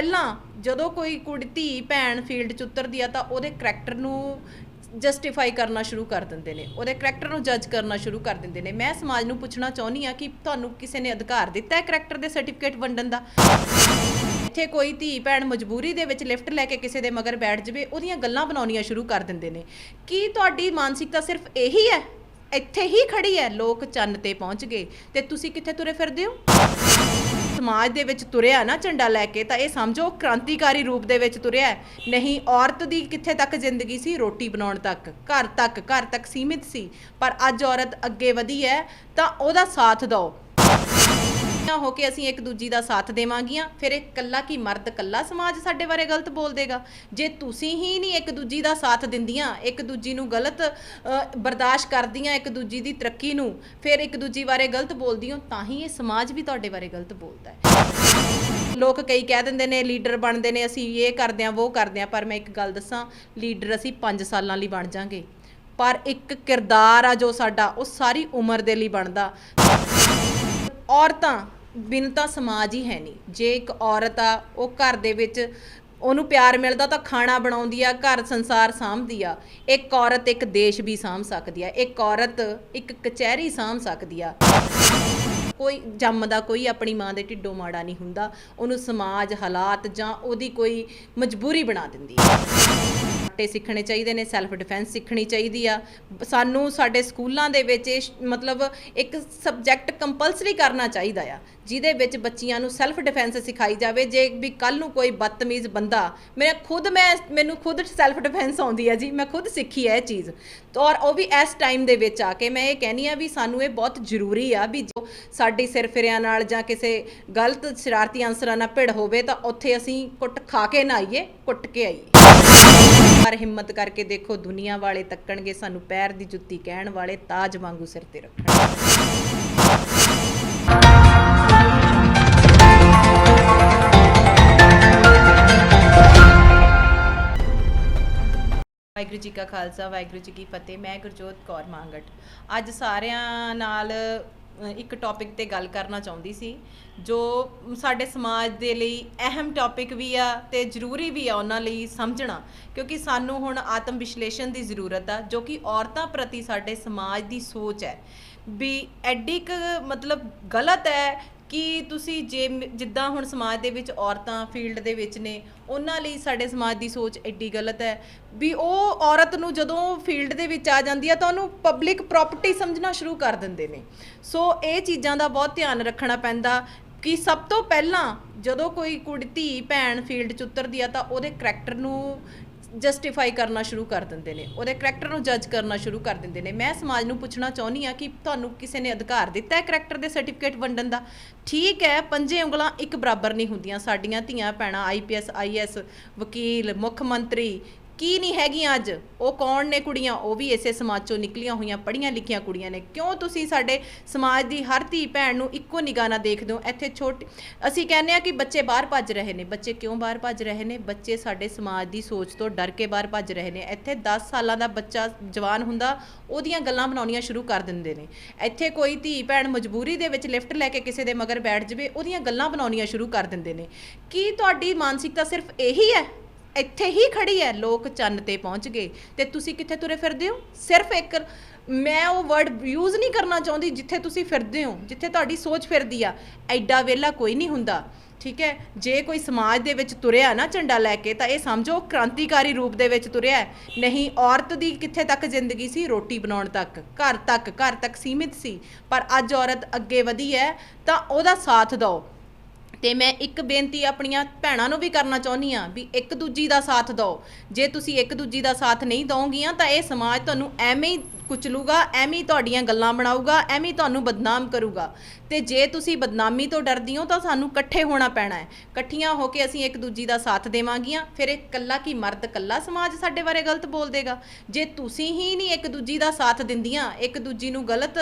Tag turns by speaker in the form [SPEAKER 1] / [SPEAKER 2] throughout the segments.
[SPEAKER 1] ਪਹਿਲਾਂ ਜਦੋਂ ਕੋਈ ਕੁੜੀ ਧੀ ਭੈਣ ਫੀਲਡ 'ਚ ਉਤਰਦੀ ਆ ਤਾਂ ਉਹਦੇ ਕਰੈਕਟਰ ਨੂੰ ਜਸਟੀਫਾਈ ਕਰਨਾ ਸ਼ੁਰੂ ਕਰ ਦਿੰਦੇ ਨੇ। ਉਹਦੇ ਕਰੈਕਟਰ ਨੂੰ ਜੱਜ ਕਰਨਾ ਸ਼ੁਰੂ ਕਰ ਦਿੰਦੇ ਨੇ। ਮੈਂ ਸਮਾਜ ਨੂੰ ਪੁੱਛਣਾ ਚਾਹੁੰਦੀ ਆ ਕਿ ਤੁਹਾਨੂੰ ਕਿਸੇ ਨੇ ਅਧਿਕਾਰ ਦਿੱਤਾ ਹੈ ਕਰੈਕਟਰ ਦੇ ਸਰਟੀਫਿਕੇਟ ਵੰਡਣ ਦਾ? ਇੱਥੇ ਕੋਈ ਧੀ ਭੈਣ ਮਜਬੂਰੀ ਦੇ ਵਿੱਚ ਲਿਫਟ ਲੈ ਕੇ ਕਿਸੇ ਦੇ ਮਗਰ ਬੈਠ ਜਵੇ, ਉਹਦੀਆਂ ਗੱਲਾਂ ਬਣਾਉਣੀਆਂ ਸ਼ੁਰੂ ਕਰ ਦਿੰਦੇ ਨੇ। ਕੀ ਤੁਹਾਡੀ ਮਾਨਸਿਕਤਾ ਸਿਰਫ ਇਹੀ ਹੈ? ਇੱਥੇ ਹੀ ਖੜੀ ਹੈ, ਲੋਕ ਚੰਨ ਤੇ ਪਹੁੰਚ ਗਏ। ਤੇ ਤੁਸੀਂ ਕਿੱਥੇ ਤੁਰੇ ਫਿਰਦੇ ਹੋ? ਸਮਾਜ ਦੇ ਵਿੱਚ ਤੁਰਿਆ ਨਾ ਝੰਡਾ ਲੈ ਕੇ, ਤਾਂ ਇਹ ਸਮਝੋ ਕ੍ਰਾਂਤੀਕਾਰੀ ਰੂਪ ਦੇ ਵਿੱਚ ਤੁਰਿਆ ਨਹੀਂ, ਔਰਤ ਦੀ ਕਿੱਥੇ ਤੱਕ ਜ਼ਿੰਦਗੀ ਸੀ? ਰੋਟੀ ਬਣਾਉਣ ਤੱਕ। ਘਰ ਤੱਕ ਘਰ ਤੱਕ ਸੀਮਿਤ ਸੀ। ਪਰ ਅੱਜ ਔਰਤ ਅੱਗੇ ਵਧੀ ਹੈ, ਤਾਂ ਉਹਦਾ ਸਾਥ ਦਿਓ। ਹੋ ਕੇ ਅਸੀਂ ਇੱਕ ਦੂਜੀ ਦਾ ਸਾਥ ਦੇਵਾਂਗੀਆਂ। ਫਿਰ ਇਹ ਕੱਲਾ ਕੀ ਮਰਦ ਕੱਲਾ ਸਮਾਜ ਸਾਡੇ ਬਾਰੇ ਗਲਤ ਬੋਲ ਦੇਗਾ? ਜੇ ਤੁਸੀਂ ਹੀ ਨਹੀਂ ਇੱਕ ਦੂਜੀ ਦਾ ਸਾਥ ਦਿੰਦੀਆਂ ਇੱਕ ਦੂਜੀ ਨੂੰ ਗਲਤ ਅ, ਬਰਦਾਸ਼ਤ ਕਰਦੀਆਂ ਇੱਕ ਦੂਜੀ ਦੀ ਤਰੱਕੀ ਨੂੰ ਫਿਰ ਇੱਕ ਦੂਜੀ ਬਾਰੇ ਗਲਤ ਬੋਲਦੀ ਹੋ ਤਾਂ ਹੀ ਇਹ ਸਮਾਜ ਵੀ ਤੁਹਾਡੇ ਬਾਰੇ ਗਲਤ ਬੋਲਦਾ ਹੈ। ਲੋਕ ਕਈ ਕਹਿ ਦਿੰਦੇ ਨੇ ਲੀਡਰ ਬਣਦੇ ਨੇ ਅਸੀਂ ਇਹ ਕਰਦੇ ਆਂ ਉਹ ਕਰਦੇ ਆਂ ਪਰ ਮੈਂ ਇੱਕ ਗੱਲ ਦੱਸਾਂ ਲੀਡਰ ਅਸੀਂ 5 ਸਾਲਾਂ ਲਈ ਬਣ ਜਾਾਂਗੇ। ਪਰ ਇੱਕ ਕਿਰਦਾਰ ਆ ਜੋ ਸਾਡਾ ਉਹ ਸਾਰੀ ਉਮਰ ਦੇ ਲਈ ਬਣਦਾ। ਔਰਤਾਂ ਬਿਨ ਤਾਂ ਸਮਾਜ ਹੀ ਹੈ ਨਹੀਂ। ਜੇ ਇੱਕ ਔਰਤ ਆ, ਉਹ ਘਰ ਦੇ ਵਿੱਚ ਉਹਨੂੰ ਪਿਆਰ ਮਿਲਦਾ ਤਾਂ ਖਾਣਾ ਬਣਾਉਂਦੀ ਆ, ਘਰ ਸੰਸਾਰ ਸਾਂਭਦੀ ਆ। ਇੱਕ ਔਰਤ ਇੱਕ ਦੇਸ਼ ਵੀ ਸਾਂਭ ਸਕਦੀ ਆ। ਇੱਕ ਔਰਤ ਇੱਕ ਕਚਹਿਰੀ ਸਾਂਭ ਸਕਦੀ ਆ। ਕੋਈ ਜੰਮਦਾ ਕੋਈ ਆਪਣੀ ਮਾਂ ਦੇ ਢਿੱਡੋਂ ਮਾੜਾ ਨਹੀਂ ਹੁੰਦਾ। ਉਹਨੂੰ ਸਮਾਜ, ਹਾਲਾਤ ਜਾਂ ਉਹਦੀ ਕੋਈ ਮਜਬੂਰੀ ਬਣਾ ਦਿੰਦੀ ਹੈ ਆਟੇ ਸਿੱਖਣੇ ਚਾਹੀਦੇ ਨੇ ਸੈਲਫ ਡਿਫੈਂਸ ਸਿੱਖਣੀ ਚਾਹੀਦੀ ਆ। ਸਾਨੂੰ ਸਾਡੇ ਸਕੂਲਾਂ ਦੇ ਵਿੱਚ ਇਹ ਸ਼- ਮਤਲਬ ਇੱਕ ਸਬਜੈਕਟ ਕੰਪਲਸਰੀ ਕਰਨਾ ਚਾਹੀਦਾ ਆ, ਜਿਹਦੇ ਵਿੱਚ ਬੱਚੀਆਂ ਨੂੰ ਸੈਲਫ ਡਿਫੈਂਸ ਸਿਖਾਈ ਜਾਵੇ। ਜੇ ਵੀ ਕੱਲ ਨੂੰ ਕੋਈ ਬਦਤਮੀਜ਼ ਬੰਦਾ ਮੈਂ ਖੁਦ ਮੈਂ, ਮੈਨੂੰ ਖੁਦ ਸੈਲਫ ਡਿਫੈਂਸ ਆਉਂਦੀ ਆ ਜੀ, ਮੈਂ ਖੁਦ ਸਿੱਖੀ ਹੈ ਇਹ ਚੀਜ਼। ਤਾਂ ਔਰ ਉਹ ਵੀ ਇਸ ਟਾਈਮ ਦੇ ਵਿੱਚ ਆ ਕੇ ਮੈਂ ਇਹ ਕਹਿੰਨੀ ਆ ਵੀ ਸਾਨੂੰ ਇਹ ਬਹੁਤ ਜ਼ਰੂਰੀ ਆ ਵੀ ਜੋ ਸਾਡੀ ਸਿਰਫਿਰਿਆਂ ਨਾਲ ਜਾਂ ਕਿਸੇ ਗਲਤ ਸ਼ਰਾਰਤੀ ਅਨਸਰਾਂ ਨਾਲ ਭਿੜ ਹੋਵੇ ਤਾਂ ਉੱਥੇ ਅਸੀਂ ਕੁੱਟ ਖਾ ਕੇ ਨਾ ਆਈਏ, ਕੁੱਟ ਕੇ ਆਈਏ। ਪਰ ਹਿੰਮਤ ਕਰਕੇ ਦੇਖੋ, ਦੁਨੀਆ ਵਾਲੇ ਤੱਕਣਗੇ, ਸਾਨੂੰ ਪੈਰ ਦੀ ਜੁੱਤੀ ਕਹਿਣ ਵਾਲੇ ਤਾਜ ਵਾਂਗੂ ਸਿਰ ਤੇ ਰੱਖਣ। ਵਾਹਿਗੁਰੂ ਜੀ ਕਾ ਖਾਲਸਾ, ਵਾਹਿਗੁਰੂ ਜੀ ਕੀ ਫਤਿਹ। ਮੈਂ ਗੁਰਜੋਤ ਕੌਰ ਮੰਗਟ। ਅੱਜ ਸਾਰਿਆਂ ਨਾਲ ਇੱਕ ਟੌਪਿਕ ਤੇ ਗੱਲ ਕਰਨਾ ਚਾਹੁੰਦੀ ਸੀ, ਜੋ ਸਾਡੇ ਸਮਾਜ ਦੇ ਲਈ ਅਹਿਮ ਟੌਪਿਕ ਵੀ ਆ ਤੇ ਜ਼ਰੂਰੀ ਵੀ ਆ ਉਹਨਾਂ ਲਈ ਸਮਝਣਾ, ਕਿਉਂਕਿ ਸਾਨੂੰ ਹੁਣ ਆਤਮ ਵਿਸ਼ਲੇਸ਼ਣ ਦੀ ਜ਼ਰੂਰਤ ਆ, ਜੋ ਕਿ ਔਰਤਾਂ ਪ੍ਰਤੀ ਸਾਡੇ ਸਮਾਜ ਦੀ ਸੋਚ ਹੈ। ਵੀ ਐਡੀ ਕੁ ਮਤਲਬ ਗਲਤ ਹੈ ਕਿ ਤੁਸੀਂ ਜੇ ਜਿੱਦਾਂ ਹੁਣ ਸਮਾਜ ਦੇ ਵਿੱਚ ਔਰਤਾਂ ਫੀਲਡ ਦੇ ਵਿੱਚ ਨੇ, ਉਹਨਾਂ ਲਈ ਸਾਡੇ ਸਮਾਜ ਦੀ ਸੋਚ ਐਡੀ ਗਲਤ ਹੈ? ਵੀ ਉਹ ਔਰਤ ਨੂੰ ਜਦੋਂ ਫੀਲਡ ਦੇ ਵਿੱਚ ਆ ਜਾਂਦੀ ਹੈ ਤਾਂ ਉਹਨੂੰ ਪਬਲਿਕ ਪ੍ਰਾਪਰਟੀ ਸਮਝਣਾ ਸ਼ੁਰੂ ਕਰ ਦਿੰਦੇ ਨੇ। ਸੋ ਇਹ ਚੀਜ਼ਾਂ ਦਾ ਬਹੁਤ ਧਿਆਨ ਰੱਖਣਾ ਪੈਂਦਾ ਕਿ ਸਭ ਤੋਂ ਪਹਿਲਾਂ ਜਦੋਂ ਕੋਈ ਕੁੜੀ ਧੀ ਭੈਣ ਫੀਲਡ 'ਚ ਉਤਰਦੀ ਆ ਤਾਂ ਉਹਦੇ ਕਰੈਕਟਰ ਨੂੰ ਜਸਟੀਫਾਈ ਕਰਨਾ ਸ਼ੁਰੂ ਕਰ ਦਿੰਦੇ ਨੇ, ਉਹਦੇ ਕਰੈਕਟਰ ਨੂੰ ਜੱਜ ਕਰਨਾ ਸ਼ੁਰੂ ਕਰ ਦਿੰਦੇ ਨੇ। ਮੈਂ ਸਮਾਜ ਨੂੰ ਪੁੱਛਣਾ ਚਾਹੁੰਦੀ ਆ ਕਿ ਤੁਹਾਨੂੰ ਕਿਸੇ ਨੇ ਅਧਿਕਾਰ ਦਿੱਤਾ ਹੈ ਕਰੈਕਟਰ ਦੇ ਸਰਟੀਫਿਕੇਟ ਵੰਡਣ ਦਾ? ਠੀਕ ਹੈ, ਪੰਜੇ ਉਂਗਲਾਂ ਇੱਕ ਬਰਾਬਰ ਨਹੀਂ ਹੁੰਦੀਆਂ, ਸਾਡੀਆਂ ਧੀਆਂ, ਭੈਣਾਂ ਆਈਪੀਐਸ ਆਈਐਸ ਵਕੀਲ, ਮੁੱਖ ਮੰਤਰੀ ਕੀ ਨਹੀਂ ਹੈਗੀਆਂ ਅੱਜ? ਉਹ ਕੌਣ ਨੇ ਕੁੜੀਆਂ? ਉਹ ਵੀ ਇਸੇ ਸਮਾਜ ਚੋਂ ਨਿਕਲੀਆਂ ਹੋਈਆਂ, ਪੜ੍ਹੀਆਂ ਲਿਖੀਆਂ ਕੁੜੀਆਂ ਨੇ। ਕਿਉਂ ਤੁਸੀਂ ਸਾਡੇ ਸਮਾਜ ਦੀ ਹਰ ਧੀ ਭੈਣ ਨੂੰ ਇੱਕੋ ਨਿਗਾਹ ਨਾਲ ਦੇਖਦੇ ਹੋ? ਇੱਥੇ ਛੋਟੇ ਅਸੀਂ ਕਹਿੰਦੇ ਆ ਕਿ ਬੱਚੇ ਬਾਹਰ ਭੱਜ ਰਹੇ ਨੇ। ਬੱਚੇ ਕਿਉਂ ਬਾਹਰ ਭੱਜ ਰਹੇ ਨੇ? ਬੱਚੇ ਸਾਡੇ ਸਮਾਜ ਦੀ ਸੋਚ ਤੋਂ ਡਰ ਕੇ ਬਾਹਰ ਭੱਜ ਰਹੇ ਨੇ। ਇੱਥੇ 10 ਸਾਲਾਂ ਦਾ ਬੱਚਾ ਜਵਾਨ ਹੁੰਦਾ, ਉਹਦੀਆਂ ਗੱਲਾਂ ਬਣਾਉਣੀਆਂ ਸ਼ੁਰੂ ਕਰ ਦਿੰਦੇ ਨੇ। ਇੱਥੇ ਕੋਈ ਧੀ ਭੈਣ ਮਜਬੂਰੀ ਦੇ ਵਿੱਚ ਲਿਫਟ ਲੈ ਕੇ ਕਿਸੇ ਦੇ ਮਗਰ ਬੈਠ ਜਵੇ, ਉਹਦੀਆਂ ਗੱਲਾਂ ਬਣਾਉਣੀਆਂ ਸ਼ੁਰੂ ਕਰ ਦਿੰਦੇ ਨੇ। ਕੀ ਤੁਹਾਡੀ ਮਾਨਸਿਕਤਾ ਸਿਰਫ ਇਹੀ ਹੈ? ਇੱਥੇ ਹੀ ਖੜੀ ਹੈ, ਲੋਕ ਚੰਨ ਤੇ ਪਹੁੰਚ ਗਏ। ਤੇ ਤੁਸੀਂ ਕਿੱਥੇ ਤੁਰੇ ਫਿਰਦੇ ਹੋ? ਸਿਰਫ ਇੱਕ ਮੈਂ ਉਹ ਵਰਡ ਯੂਜ਼ ਨਹੀਂ ਕਰਨਾ ਚਾਹੁੰਦੀ, ਜਿੱਥੇ ਤੁਸੀਂ ਫਿਰਦੇ ਹੋ, ਜਿੱਥੇ ਤੁਹਾਡੀ ਸੋਚ ਫਿਰਦੀ ਆ। ਐਡਾ ਵੇਲਾ ਕੋਈ ਨਹੀਂ ਹੁੰਦਾ, ਠੀਕ ਹੈ? ਜੇ ਕੋਈ ਸਮਾਜ ਦੇ ਵਿੱਚ ਤੁਰਿਆ ਨਾ ਝੰਡਾ ਲੈ ਕੇ, ਤਾਂ ਇਹ ਸਮਝੋ ਕ੍ਰਾਂਤੀਕਾਰੀ ਰੂਪ ਦੇ ਵਿੱਚ ਤੁਰਿਆ ਨਹੀਂ, ਔਰਤ ਦੀ ਕਿੱਥੇ ਤੱਕ ਜ਼ਿੰਦਗੀ ਸੀ? ਰੋਟੀ ਬਣਾਉਣ ਤੱਕ, ਘਰ ਤੱਕ ਘਰ ਤੱਕ ਸੀਮਿਤ ਸੀ। ਪਰ ਅੱਜ ਔਰਤ ਅੱਗੇ ਵਧੀ ਹੈ, ਤਾਂ ਉਹਦਾ ਸਾਥ ਦਿਓ। ਤੇ ਮੈਂ ਇੱਕ ਬੇਨਤੀ ਆਪਣੀਆਂ ਭੈਣਾਂ ਨੂੰ ਵੀ ਕਰਨਾ ਚਾਹੁੰਦੀ ਆ ਵੀ ਇੱਕ ਦੂਜੀ ਦਾ ਸਾਥ ਦਿਓ। ਜੇ ਤੁਸੀਂ ਇੱਕ ਦੂਜੀ ਦਾ ਸਾਥ ਨਹੀਂ ਦਓਗੀਆਂ ਤਾਂ ਇਹ ਸਮਾਜ ਤੁਹਾਨੂੰ ਐਵੇਂ ਹੀ ਕੁਚਲੂਗਾ, ਐਵੇਂ ਹੀ ਤੁਹਾਡੀਆਂ ਗੱਲਾਂ ਬਣਾਊਗਾ, ਐਵੇਂ ਹੀ ਤੁਹਾਨੂੰ ਬਦਨਾਮ ਕਰੂਗਾ। ਤੇ ਜੇ ਤੁਸੀਂ ਬਦਨਾਮੀ ਤੋਂ ਡਰਦੀ ਹੋ ਤਾਂ ਸਾਨੂੰ ਇਕੱਠੇ ਹੋਣਾ ਪੈਣਾ ਹੈ। ਇਕੱਠੀਆਂ ਹੋ ਕੇ ਅਸੀਂ ਇੱਕ ਦੂਜੀ ਦਾ ਸਾਥ ਦੇਵਾਂਗੀਆਂ। ਫਿਰ ਇਹ ਕੱਲਾ ਕੀ ਮਰਦ ਕੱਲਾ ਸਮਾਜ ਸਾਡੇ ਬਾਰੇ ਗਲਤ ਬੋਲ ਦੇਗਾ? ਜੇ ਤੁਸੀਂ ਹੀ ਨਹੀਂ ਇੱਕ ਦੂਜੀ ਦਾ ਸਾਥ ਦਿੰਦੀਆਂ, ਇੱਕ ਦੂਜੀ ਨੂੰ ਗਲਤ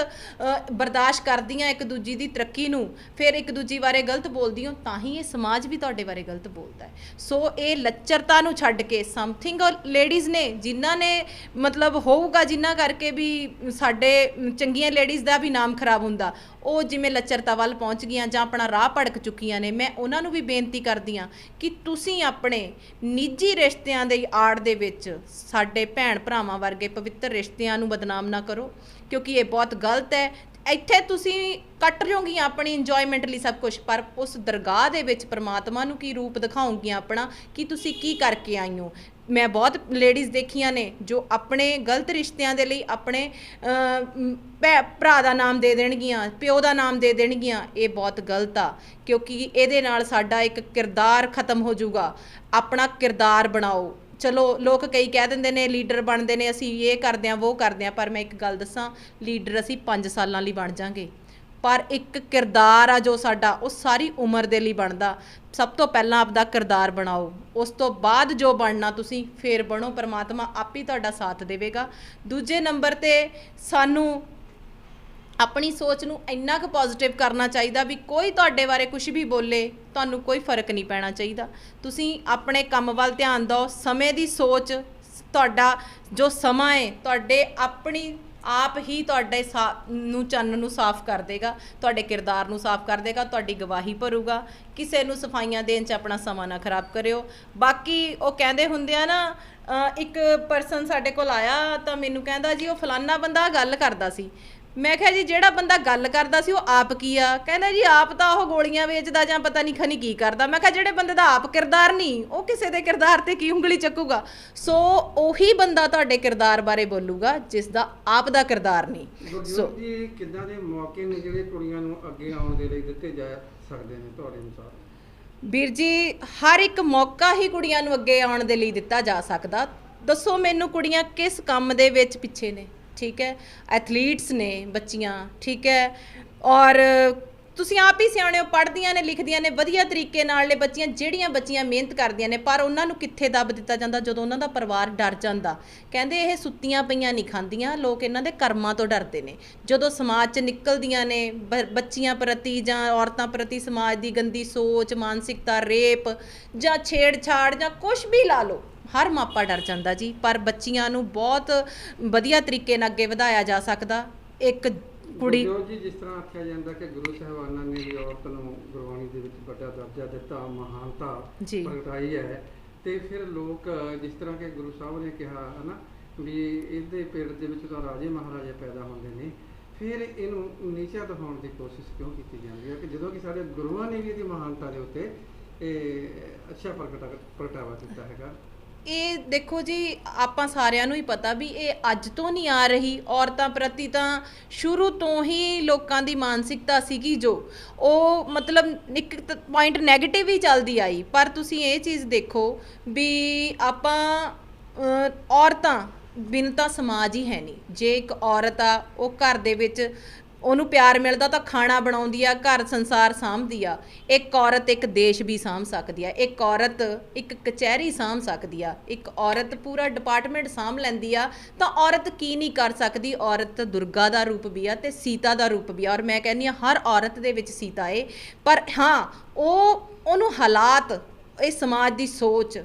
[SPEAKER 1] ਬਰਦਾਸ਼ਤ ਕਰਦੀਆਂ, ਇੱਕ ਦੂਜੀ ਦੀ ਤਰੱਕੀ ਨੂੰ ਫਿਰ ਇੱਕ ਦੂਜੀ ਬਾਰੇ ਗਲਤ ਬੋਲਦੀ ਹੋ, ਤਾਂ ਹੀ ਇਹ ਸਮਾਜ ਵੀ ਤੁਹਾਡੇ ਬਾਰੇ ਗਲਤ ਬੋਲਦਾ ਹੈ। ਸੋ ਇਹ ਲੱਚਰਤਾ ਨੂੰ ਛੱਡ ਕੇ ਸਮਥਿੰਗ ਲੇਡੀਜ਼ ਨੇ, ਜਿਨ੍ਹਾਂ ਨੇ ਮਤਲਬ ਹੋਊਗਾ ਜਿਨ੍ਹਾਂ ਕਰਕੇ ਵੀ ਸਾਡੇ ਚੰਗੀਆਂ ਲੇਡੀਜ਼ ਦਾ ਵੀ ਨਾਮ ਖਰਾਬ ਹੁੰਦਾ ਉਹ ਜਿਵੇਂ ਲੱਚਰਤਾ ਵੱਲ ਪਹੁੰਚ ਗਈਆਂ ਜਾਂ ਆਪਣਾ ਰਾਹ ਭੜਕ ਚੁੱਕੀਆਂ ਨੇ, ਮੈਂ ਉਹਨਾਂ ਨੂੰ ਵੀ ਬੇਨਤੀ ਕਰਦੀ ਹਾਂ ਕਿ ਤੁਸੀਂ ਆਪਣੇ ਨਿੱਜੀ ਰਿਸ਼ਤਿਆਂ ਦੇ ਆੜ ਦੇ ਵਿੱਚ ਸਾਡੇ ਭੈਣ ਭਰਾਵਾਂ ਵਰਗੇ ਪਵਿੱਤਰ ਰਿਸ਼ਤਿਆਂ ਨੂੰ ਬਦਨਾਮ ਨਾ ਕਰੋ, ਕਿਉਂਕਿ ਇਹ ਬਹੁਤ ਗਲਤ ਹੈ। ਇੱਥੇ ਤੁਸੀਂ ਕੱਟ ਰਹੋਗੀਆਂ ਆਪਣੀ ਇੰਜੋਇਮੈਂਟ ਲਈ ਸਭ ਕੁਝ ਪਰ ਉਸ ਦਰਗਾਹ ਦੇ ਵਿੱਚ ਪ੍ਰਮਾਤਮਾ ਨੂੰ ਕੀ ਰੂਪ ਦਿਖਾਉਂਗੀਆਂ ਆਪਣਾ, ਕਿ ਤੁਸੀਂ ਕੀ ਕਰਕੇ ਆਈ ਹੋ? ਮੈਂ ਬਹੁਤ ਲੇਡੀਜ਼ ਦੇਖੀਆਂ ਨੇ ਜੋ ਆਪਣੇ ਗਲਤ ਰਿਸ਼ਤਿਆਂ ਦੇ ਲਈ ਆਪਣੇ ਭੈ- ਭਰਾ ਦਾ ਨਾਮ ਦੇ ਦੇਣਗੀਆਂ, ਪਿਓ ਦਾ ਨਾਮ ਦੇ ਦੇਣਗੀਆਂ, ਇਹ ਬਹੁਤ ਗਲਤ ਆ। ਕਿਉਂਕਿ ਇਹਦੇ ਨਾਲ ਸਾਡਾ ਇੱਕ ਕਿਰਦਾਰ ਖਤਮ ਹੋ ਜਾਊਗਾ। ਆਪਣਾ ਕਿਰਦਾਰ ਬਣਾਓ। ਚਲੋ, ਲੋਕ ਕਈ ਕਹਿ ਦਿੰਦੇ ਨੇ ਲੀਡਰ ਬਣਦੇ ਨੇ, ਅਸੀਂ ਇਹ ਕਰਦੇ ਆਂ ਉਹ ਕਰਦੇ ਆਂ ਪਰ ਮੈਂ ਇੱਕ ਗੱਲ ਦੱਸਾਂ ਲੀਡਰ ਅਸੀਂ 5 ਸਾਲਾਂ ਲਈ ਬਣ ਜਾਾਂਗੇ। ਪਰ ਇੱਕ ਕਿਰਦਾਰ ਆ ਜੋ ਸਾਡਾ, ਉਹ ਸਾਰੀ ਉਮਰ ਦੇ ਲਈ ਬਣਦਾ। ਸਭ ਤੋਂ ਪਹਿਲਾਂ ਆਪਦਾ ਕਿਰਦਾਰ ਬਣਾਓ। ਉਸ ਤੋਂ ਬਾਅਦ ਜੋ ਬਣਨਾ ਤੁਸੀਂ, ਫੇਰ ਬਣੋ। ਪਰਮਾਤਮਾ ਆਪ ਹੀ ਤੁਹਾਡਾ ਸਾਥ ਦੇਵੇਗਾ। ਦੂਜੇ ਨੰਬਰ ਤੇ ਸਾਨੂੰ ਆਪਣੀ ਸੋਚ ਨੂੰ ਇੰਨਾ ਕੁ ਪੋਜ਼ਿਟਿਵ ਕਰਨਾ ਚਾਹੀਦਾ ਵੀ ਕੋਈ ਤੁਹਾਡੇ ਬਾਰੇ ਕੁਝ ਵੀ ਬੋਲੇ, ਤੁਹਾਨੂੰ ਕੋਈ ਫ਼ਰਕ ਨਹੀਂ ਪੈਣਾ ਚਾਹੀਦਾ। ਤੁਸੀਂ ਆਪਣੇ ਕੰਮ ਵੱਲ ਧਿਆਨ ਦਿਓ। ਸਮੇਂ ਦੀ ਸੋਚ, ਤੁਹਾਡਾ ਜੋ ਸਮਾਂ ਹੈ ਤੁਹਾਡੇ ਆਪਣੀ ਆਪ ਹੀ ਤੁਹਾਡੇ ਸਾ- ਨੂੰ ਚੰਨ ਨੂੰ ਸਾਫ਼ ਕਰ ਦੇਗਾ, ਤੁਹਾਡੇ ਕਿਰਦਾਰ ਨੂੰ ਸਾਫ਼ ਕਰ ਦੇਗਾ, ਤੁਹਾਡੀ ਗਵਾਹੀ ਭਰੂਗਾ। ਕਿਸੇ ਨੂੰ ਸਫਾਈਆਂ ਦੇਣ 'ਚ ਆਪਣਾ ਸਮਾਂ ਨਾ ਖਰਾਬ ਕਰਿਓ। ਬਾਕੀ ਉਹ ਕਹਿੰਦੇ ਹੁੰਦੇ ਆ ਨਾ ਇੱਕ ਪਰਸਨ ਸਾਡੇ ਕੋਲ ਆਇਆ ਤਾਂ ਮੈਨੂੰ ਕਹਿੰਦਾ ਜੀ, ਉਹ ਫਲਾਨਾ ਬੰਦਾ ਗੱਲ ਕਰਦਾ ਸੀ। ਮੈਂ ਕਿਹਾ ਜੀ ਜਿਹੜਾ ਬੰਦਾ ਗੱਲ ਕਰਦਾ ਸੀ ਉਹ ਆਪ ਕੀ ਆ? ਕਹਿੰਦਾ ਜੀ ਆਪ ਤਾਂ ਉਹ ਗੋਲੀਆਂ ਵੇਚਦਾ ਜਾਂ ਪਤਾ ਨਹੀਂ ਖਨੀ ਕੀ ਕਰਦਾ। ਮੈਂ ਕਿਹਾ ਜਿਹੜੇ ਬੰਦੇ ਦਾ ਆਪ ਕਿਰਦਾਰ ਨਹੀਂ ਉਹ ਕਿਸੇ ਦੇ ਕਿਰਦਾਰ ਤੇ ਕੀ ਉਂਗਲੀ ਚੱਕੂਗਾ? ਸੋ ਉਹੀ ਬੰਦਾ ਤੁਹਾਡੇ ਕਿਰਦਾਰ ਬਾਰੇ ਬੋਲੂਗਾ ਜਿਸ ਦਾ ਆਪ ਦਾ ਕਿਰਦਾਰ ਨਹੀਂ। ਸੋ
[SPEAKER 2] ਜੀ ਕਿੱਦਾਂ ਦੇ ਮੌਕੇ ਨੇ ਜਿਹੜੇ ਕੁੜੀਆਂ ਨੂੰ ਅੱਗੇ ਆਉਣ ਦੇ ਲਈ ਦਿੱਤੇ ਜਾ ਸਕਦੇ ਨੇ ਤੁਹਾਡੇ ਅਨੁਸਾਰ?
[SPEAKER 1] ਵੀਰ ਜੀ ਹਰ ਇੱਕ ਮੌਕਾ ਹੀ ਕੁੜੀਆਂ ਨੂੰ ਅੱਗੇ ਆਉਣ ਦੇ ਲਈ ਦਿੱਤਾ ਜਾ ਸਕਦਾ। ਦੱਸੋ ਮੈਨੂੰ ਕੁੜੀਆਂ ਕਿਸ ਕੰਮ ਦੇ ਵਿੱਚ ਪਿੱਛੇ ਨੇ? ਠੀਕ ਹੈ ਐਥਲੀਟਸ ਨੇ ਬੱਚੀਆਂ, ਠੀਕ ਹੈ, ਔਰ ਤੁਸੀਂ ਆਪ ਹੀ ਸਿਆਣੇ ਹੋ, ਪੜ੍ਹਦੀਆਂ ਨੇ, ਲਿਖਦੀਆਂ ਨੇ, ਵਧੀਆ ਤਰੀਕੇ ਨਾਲ ਨੇ ਬੱਚੀਆਂ, ਜਿਹੜੀਆਂ ਬੱਚੀਆਂ ਮਿਹਨਤ ਕਰਦੀਆਂ ਨੇ, ਪਰ ਉਹਨਾਂ ਨੂੰ ਕਿੱਥੇ ਦੱਬ ਦਿੱਤਾ ਜਾਂਦਾ ਜਦੋਂ ਉਹਨਾਂ ਦਾ ਪਰਿਵਾਰ ਡਰ ਜਾਂਦਾ? ਕਹਿੰਦੇ ਇਹ ਸੁੱਤੀਆਂ ਪਈਆਂ ਨਹੀਂ ਖਾਂਦੀਆਂ, ਲੋਕ ਇਹਨਾਂ ਦੇ ਕਰਮਾਂ ਤੋਂ ਡਰਦੇ ਨੇ। ਜਦੋਂ ਸਮਾਜ 'ਚ ਨਿਕਲਦੀਆਂ ਨੇ, ਬ- ਬੱਚੀਆਂ ਪ੍ਰਤੀ ਜਾਂ ਔਰਤਾਂ ਪ੍ਰਤੀ ਸਮਾਜ ਦੀ ਗੰਦੀ ਸੋਚ, ਮਾਨਸਿਕਤਾ, ਰੇਪ ਜਾਂ ਛੇੜਛਾੜ ਜਾਂ ਕੁਝ ਵੀ ਲਾ ਲਓ ਹਰ ਮਾਪਾ ਡਰ ਜਾਂਦਾ ਜੀ ਪਰ ਬੱਚੀਆਂ ਨੂੰ ਬਹੁਤ ਵਧੀਆ ਤਰੀਕੇ ਨਾਲ ਅੱਗੇ ਵਧਾਇਆ ਜਾ ਸਕਦਾ। ਇੱਕ ਕੁੜੀ
[SPEAKER 2] ਗੁਰਜੋਤ ਜੀ ਜਿਸ ਤਰ੍ਹਾਂ ਆਖਿਆ ਜਾਂਦਾ ਕਿ ਗੁਰੂ ਸਾਹਿਬਾਨਾਂ ਨੇ ਵੀ ਔਰਤ ਨੂੰ ਗੁਰਬਾਣੀ ਦੇ ਵਿੱਚ ਵੱਡਾ ਦਰਜਾ ਦਿੱਤਾ ਮਹਾਨਤਾ। ਪ੍ਰਗਟਾਈ ਹੈ। ਤੇ ਫਿਰ ਲੋਕ ਜਿਸ ਤਰ੍ਹਾਂ ਕਿ ਗੁਰੂ ਸਾਹਿਬ ਨੇ ਕਿਹਾ ਹਨਾ ਵੀ ਇਹਦੇ ਪੇਟ ਦੇ ਵਿੱਚ ਤਾਂ ਰਾਜੇ ਮਹਾਰਾਜੇ ਪੈਦਾ ਹੁੰਦੇ ਨੇ। ਫਿਰ ਇਹਨੂੰ ਨੀਚਾ ਦਿਖਾਉਣ ਦੀ ਕੋਸ਼ਿਸ਼ ਕਿਉਂ ਕੀਤੀ ਜਾਂਦੀ ਹੈ? ਕਿ ਜਦੋਂ ਕਿ ਸਾਡੇ ਗੁਰੂਆਂ ਨੇ ਵੀ ਇਹਦੀ ਮਹਾਨਤਾ ਦੇ ਉੱਤੇ ਇਹ ਅੱਛਾ ਪ੍ਰਗਟਾ ਪ੍ਰਗਟਾਵਾ ਕੀਤਾ ਹੈਗਾ।
[SPEAKER 1] ਇਹ ਦੇਖੋ ਜੀ, ਆਪਾਂ ਸਾਰਿਆਂ ਨੂੰ ਹੀ ਪਤਾ ਵੀ ਇਹ ਅੱਜ ਤੋਂ ਨਹੀਂ ਆ ਰਹੀ, ਔਰਤਾਂ ਪ੍ਰਤੀ ਤਾਂ ਸ਼ੁਰੂ ਤੋਂ ਹੀ ਲੋਕਾਂ ਦੀ ਮਾਨਸਿਕਤਾ ਸੀਗੀ ਜੋ। ਉਹ ਮਤਲਬ ਇੱਕ ਪੁਆਇੰਟ 네ਗੇਟਿਵ ਹੀ ਚੱਲਦੀ ਆਈ, ਪਰ ਤੁਸੀਂ ਇਹ ਚੀਜ਼ ਦੇਖੋ ਵੀ ਆਪਾਂ ਔਰਤਾਂ ਬਿਨ ਤਾਂ ਸਮਾਜ ਹੀ ਹੈ ਨਹੀਂ। ਜੇ ਇੱਕ ਔਰਤ ਆ, ਉਹ ਘਰ ਦੇ ਵਿੱਚ ਉਹਨੂੰ ਪਿਆਰ ਮਿਲਦਾ ਤਾਂ ਖਾਣਾ ਬਣਾਉਂਦੀ ਆ, ਘਰ ਸੰਸਾਰ ਸਾਂਭਦੀ ਆ। ਇੱਕ ਔਰਤ ਇੱਕ ਦੇਸ਼ ਵੀ ਸਾਂਭ ਸਕਦੀ ਆ। ਇੱਕ ਔਰਤ ਇੱਕ ਕਚਹਿਰੀ ਸਾਂਭ ਸਕਦੀ ਆ। ਇੱਕ ਔਰਤ ਪੂਰਾ ਡਿਪਾਰਟਮੈਂਟ ਸਾਂਭ ਲੈਂਦੀ ਆ। ਤਾਂ ਔਰਤ ਕੀ ਨਹੀਂ ਕਰ ਸਕਦੀ? ਔਰਤ ਦੁਰਗਾ ਦਾ ਰੂਪ ਵੀ ਆ ਤੇ ਸੀਤਾ ਦਾ ਰੂਪ ਵੀ ਆ। ਔਰ ਮੈਂ ਕਹਿੰਦੀ ਆ, ਹਰ ਔਰਤ ਦੇ ਵਿੱਚ ਸੀਤਾ ਏ। ਪਰ ਹਾਂ, ਉਹ, ਉਹਨੂੰ ਹਾਲਾਤ, ਇਹ ਸਮਾਜ ਦੀ ਸੋਚ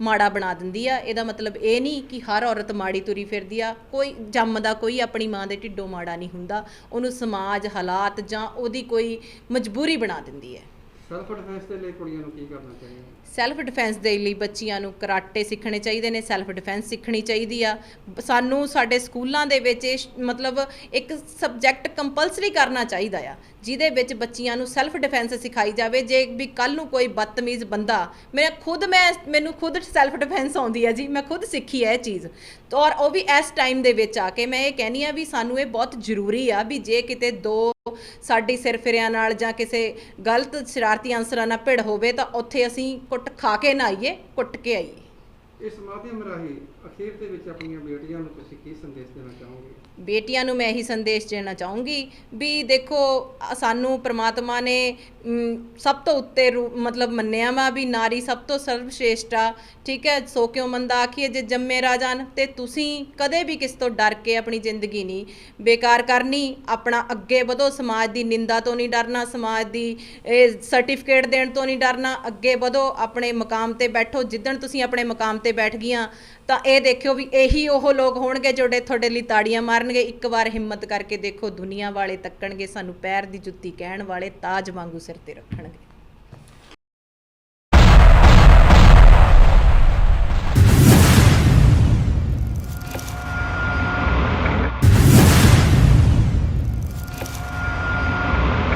[SPEAKER 1] ਮਾੜਾ ਬਣਾ ਦਿੰਦੀ ਆ। ਇਹਦਾ ਮਤਲਬ ਇਹ ਨਹੀਂ ਕਿ ਹਰ ਔਰਤ ਮਾੜੀ ਤੁਰੀ ਫਿਰਦੀ ਆ। ਕੋਈ ਜੰਮਦਾ ਕੋਈ ਆਪਣੀ ਮਾਂ ਦੇ ਢਿੱਡੋਂ ਮਾੜਾ ਨਹੀਂ ਹੁੰਦਾ। ਉਹਨੂੰ ਸਮਾਜ, ਹਾਲਾਤ ਜਾਂ ਉਹਦੀ ਕੋਈ ਮਜਬੂਰੀ ਬਣਾ ਦਿੰਦੀ ਹੈ।
[SPEAKER 2] ਸੈਲਫ ਡਿਫੈਂਸ ਦੇ ਲਈ ਕੁੜੀਆਂ ਨੂੰ ਕੀ ਕਰਨਾ ਚਾਹੀਦਾ?
[SPEAKER 1] ਸੈਲਫ ਡਿਫੈਂਸ ਦੇ ਲਈ ਬੱਚੀਆਂ ਨੂੰ ਕਰਾਟੇ ਸਿੱਖਣੇ ਚਾਹੀਦੇ ਨੇ ਸੈਲਫ ਡਿਫੈਂਸ ਸਿੱਖਣੀ ਚਾਹੀਦੀ ਆ। ਸਾਨੂੰ ਸਾਡੇ ਸਕੂਲਾਂ ਦੇ ਵਿੱਚ ਇਹ ਮਤਲਬ ਇੱਕ ਸਬਜੈਕਟ ਕੰਪਲਸਰੀ ਕਰਨਾ ਚਾਹੀਦਾ ਆ, ਜਿਹਦੇ ਵਿੱਚ ਬੱਚੀਆਂ ਨੂੰ ਸੈਲਫ ਡਿਫੈਂਸ ਸਿਖਾਈ ਜਾਵੇ। ਜੇ ਵੀ ਕੱਲ ਨੂੰ ਕੋਈ ਬਦਤਮੀਜ਼ ਬੰਦਾ, ਮੈਂ ਖੁਦ ਮੈਂ, ਮੈਨੂੰ ਖੁਦ ਸੈਲਫ ਡਿਫੈਂਸ ਆਉਂਦੀ ਆ ਜੀ, ਮੈਂ ਖੁਦ ਸਿੱਖੀ ਹੈ ਇਹ ਚੀਜ਼। ਔਰ ਉਹ ਵੀ ਇਸ ਟਾਈਮ ਦੇ ਵਿੱਚ ਆ ਕੇ ਮੈਂ ਇਹ ਕਹਿੰਦੀ ਆ ਵੀ ਸਾਨੂੰ ਇਹ ਬਹੁਤ ਜ਼ਰੂਰੀ ਆ ਵੀ ਜੇ ਕਿਤੇ ਦੋ ਸਾਡੀ ਸਿਰਫਿਰਿਆਂ ਨਾਲ ਜਾਂ ਕਿਸੇ ਗਲਤ ਸ਼ਰਾਰਤੀ ਅਨਸਰਾਂ ਨਾਲ ਭਿੜ ਹੋਵੇ ਤਾਂ ਉੱਥੇ ਅਸੀਂ ਕੁੱਟ ਖਾ ਕੇ ਨਾ ਆਈਏ ਕੁੱਟ ਕੇ ਆਈਏ।
[SPEAKER 2] ਇਸ ਮਾਧਿਅਮ ਰਾਹੀਂ ਅਖੀਰ ਦੇ ਵਿੱਚ ਆਪਣੀਆਂ ਬੇਟੀਆਂ ਨੂੰ ਤੁਸੀਂ ਕੀ ਸੰਦੇਸ਼ ਦੇਣਾ ਚਾਹੋਗੇ?
[SPEAKER 1] ਬੇਟੀਆਂ ਨੂੰ ਮੈਂ ਇਹੀ ਸੰਦੇਸ਼ ਦੇਣਾ ਚਾਹੂੰਗੀ ਵੀ ਦੇਖੋ ਸਾਨੂੰ ਪ੍ਰਮਾਤਮਾ ਨੇ ਸਭ ਤੋਂ ਉੱਤੇ ਮਤਲਬ ਮੰਨਿਆ ਵਾ ਵੀ ਨਾਰੀ ਸਭ ਤੋਂ ਸਰਵਸ਼੍ਰੇਸ਼ਟ ਆ, ਠੀਕ ਹੈ? ਸੋ ਕਿਉ ਮੰਦਾ ਆਖੀਏ ਜੇ ਜੰਮੇ ਰਾਜਾਨ ਤੇ ਤੁਸੀਂ ਕਦੇ ਵੀ ਕਿਸ ਤੋਂ ਡਰ ਕੇ ਆਪਣੀ ਜ਼ਿੰਦਗੀ ਨਹੀਂ ਬੇਕਾਰ ਕਰਨੀ, ਆਪਣਾ ਅੱਗੇ ਵਧੋ, ਸਮਾਜ ਦੀ ਨਿੰਦਾ ਤੋਂ ਨਹੀਂ ਡਰਨਾ, ਸਮਾਜ ਦੀ, ਇਹ ਸਰਟੀਫਿਕੇਟ ਦੇਣ ਤੋਂ ਨਹੀਂ ਡਰਨਾ, ਅੱਗੇ ਵਧੋ, ਆਪਣੇ ਮਕਾਮ ਤੇ ਬੈਠੋ, ਜਿੱਦਣ ਤੁਸੀਂ ਆਪਣੇ ਮਕਾਮ ਤੇ ਬੈਠ ਗਈਆਂ ਤਾਂ ਇਹ ਦੇਖਿਓ ਵੀ ਇਹੀ ਉਹ ਲੋਕ ਹੋਣਗੇ ਜਿਹੜੇ ਤੁਹਾਡੇ ਲਈ ਤਾੜੀਆਂ ਮਾਰਨਗੇ। ਇੱਕ ਵਾਰ ਹਿੰਮਤ ਕਰਕੇ ਦੇਖੋ ਦੁਨੀਆ ਵਾਲੇ ਤੱਕਣਗੇ, ਸਾਨੂੰ ਪੈਰ ਦੀ ਜੁੱਤੀ ਕਹਿਣ ਵਾਲੇ ਤਾਜ ਵਾਂਗੂ ਸਿਰ ਤੇ ਰੱਖਣਗੇ।